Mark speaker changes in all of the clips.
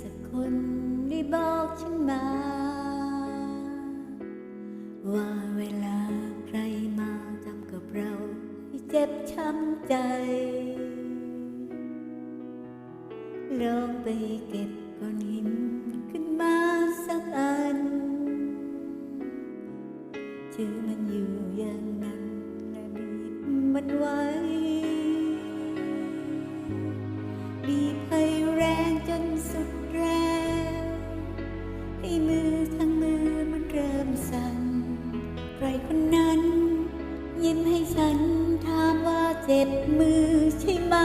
Speaker 1: สักคนได้บอกฉันมา ว่าเวลาใครมาทำกับเราให้เจ็บช้ำใจ ลองไปเก็บก้อนหินขึ้นมาสักอันถือมันอยู่อย่างนั้นและบีบมันไว้ คนนั้น ยิ้มให้ฉันถามว่าเจ็บมือใช่ไหม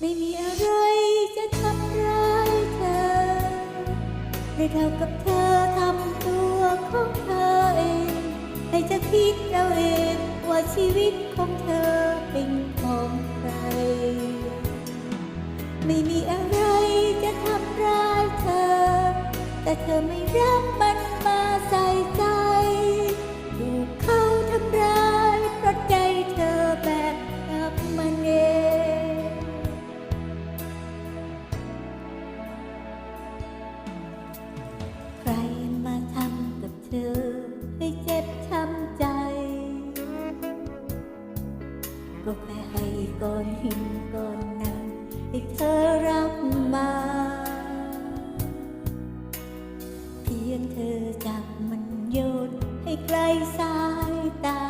Speaker 1: ไม่มีอะไรจะทำร้ายเธอได้เท่ากับเธอทำตัวของเธอเอง ให้เธอคิดเอาเองว่าชีวิตของเธอเป็นของใคร ไม่มีอะไรจะทำร้าย แต่เธอไม่รับมันมาใส่ใจถูกเขาทำร้ายเพราะใจเธอแบกรับมันเองใครมาทำกับเธอให้เจ็บช้ำใจ ก็แค่ให้ก้อนหินก้อนนั้นให้เธอรับมา สายตา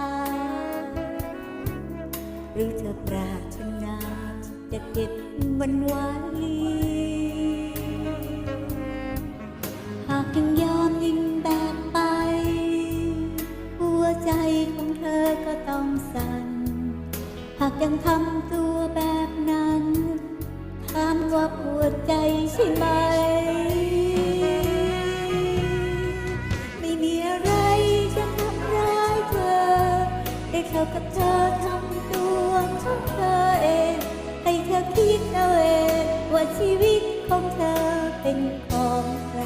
Speaker 1: หรือเธอปรารถนาจะเก็บมันไว้ หากยังยอมยิงแบกไป หัวใจของเธอก็ต้องสั่น หากยังทำตัวแบบนั้น ถามว่าปวดใจใช่ไหมไม่ ให้เขากับเธอทำตัวของเธอเอง ให้เธอคิดเอาเองว่าชีวิตของเธอเป็นของใคร